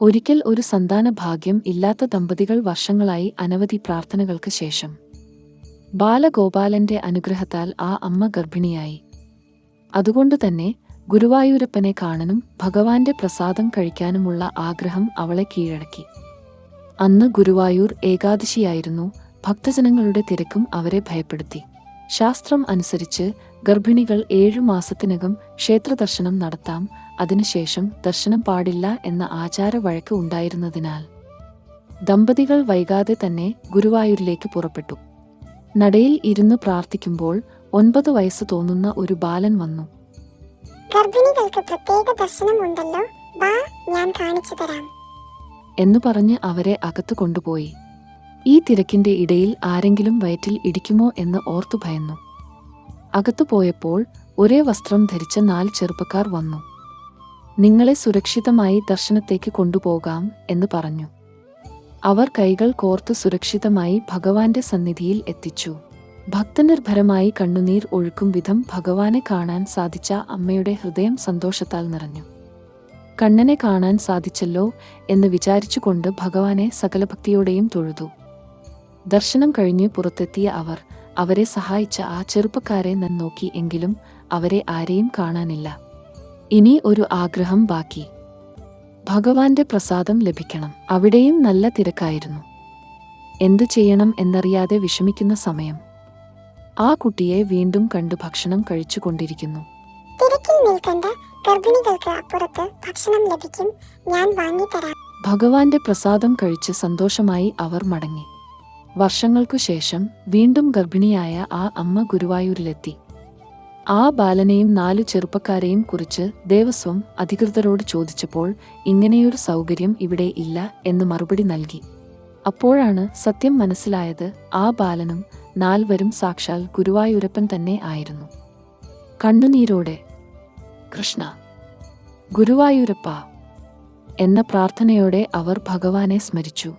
ഒരിക്കൽ ഒരു സന്താന ഭാഗ്യം ഇല്ലാത്ത ദമ്പതികൾ വർഷങ്ങളായി അനവധി പ്രാർത്ഥനകൾക്ക് ശേഷം. ബാലഗോപാലന്റെ അനുഗ്രഹത്താൽ ആ അമ്മ ഗർഭിണിയായി. അതുകൊണ്ടുതന്നെ ഗുരുവായൂരപ്പനെ കാണാനും ഭഗവാന്റെ പ്രസാദം കഴിക്കാനുമുള്ള ആഗ്രഹം അവളെ കീഴടക്കി. അന്ന് ഗുരുവായൂർ ഏകാദശിയായിരുന്നു ഭക്തജനങ്ങളുടെ തിരക്കും അവരെ ഭയപ്പെടുത്തി. ശാസ്ത്രം അനുസരിച്ച് ഗർഭിണികൾ ഏഴു മാസത്തിനകം ക്ഷേത്ര ദർശനം നടത്താം. അതിനുശേഷം ദർശനം പാടില്ല എന്ന ആചാര വഴക്ക് ഉണ്ടായിരുന്നതിനാൽ ദമ്പതികൾ വൈകാതെ തന്നെ ഗുരുവായൂരിലേക്ക് പുറപ്പെട്ടു. നടയിൽ ഇരുന്ന് പ്രാർത്ഥിക്കുമ്പോൾ ഒൻപത് വയസ്സ് തോന്നുന്ന ഒരു ബാലൻ വന്നു. ഗർഭിണികൾക്ക് പ്രത്യേക ദർശനം ഉണ്ടല്ലോ. വാ ഞാൻ കാണിച്ചു തരാം. എന്നു പറഞ്ഞ് അവരെ അകത്തു കൊണ്ടുപോയി. ഈ തിരക്കിന്റെ ഇടയിൽ ആരെങ്കിലും വയറ്റിൽ ഇടിക്കുമോ എന്ന് ഓർത്തു ഭയന്നു. അകത്തു പോയപ്പോൾ ഒരേ വസ്ത്രം ധരിച്ച നാല് ചെറുപ്പക്കാർ വന്നു. നിങ്ങളെ സുരക്ഷിതമായി ദർശനത്തേക്ക് കൊണ്ടുപോകാം എന്ന് പറഞ്ഞു. അവർ കൈകൾ കോർത്ത് സുരക്ഷിതമായി ഭഗവാന്റെ സന്നിധിയിൽ എത്തിച്ചു. ഭക്തനിർഭരമായി കണ്ണുനീർ ഒഴുക്കും വിധം ഭഗവാനെ കാണാൻ സാധിച്ച അമ്മയുടെ ഹൃദയം സന്തോഷത്താൽ നിറഞ്ഞു. കണ്ണനെ കാണാൻ സാധിച്ചല്ലോ എന്ന് വിചാരിച്ചുകൊണ്ട് ഭഗവാനെ സകലഭക്തിയോടെയും തൊഴുതു. ദർശനം കഴിഞ്ഞ് പുറത്തെത്തിയ അവർ അവരെ സഹായിച്ച ആ ചെറുപ്പക്കാരെ നൻ നോക്കി എങ്കിലും അവരെ ആരെയും കാണാനില്ല. ഇനി ഒരു ആഗ്രഹം ബാക്കി. ഭഗവാന്റെ പ്രസാദം ലഭിക്കണം. അവിടെയും നല്ല തിരക്കായിരുന്നു. എന്തു ചെയ്യണം എന്നറിയാതെ വിഷമിക്കുന്ന സമയം. ആ കുട്ടിയെ വീണ്ടും കണ്ടു ഭക്ഷണം കഴിച്ചുകൊണ്ടിരിക്കുന്നു തിരക്കിൽ നിൽക്കണ്ട ഗർഭിണികൾക്ക് അപ്പുറത്ത് ഭക്ഷണം ലഭിക്കും. ഞാൻ വാങ്ങിത്തരാം. ഭഗവാന്റെ പ്രസാദം കഴിച്ച് സന്തോഷമായി അവർ മടങ്ങി. വർഷങ്ങൾക്കു ശേഷം വീണ്ടും ഗർഭിണിയായ ആ അമ്മ ഗുരുവായൂരിലെത്തി. ആ ബാലനെയും നാലു ചെറുപ്പക്കാരെയും കുറിച്ച് ദേവസ്വം അധികൃതരോട് ചോദിച്ചപ്പോൾ ഇങ്ങനെയൊരു സൗകര്യം ഇവിടെ ഇല്ല എന്ന് മറുപടി നൽകി. അപ്പോഴാണ് സത്യം മനസ്സിലായത് ആ ബാലനും നാൽവരും സാക്ഷാൽ ഗുരുവായൂരപ്പൻ തന്നെ ആയിരുന്നു. കണ്ണുനീരോടെ കൃഷ്ണ ഗുരുവായൂരപ്പ എന്ന പ്രാർത്ഥനയോടെ അവർ ഭഗവാനെ സ്മരിച്ചു.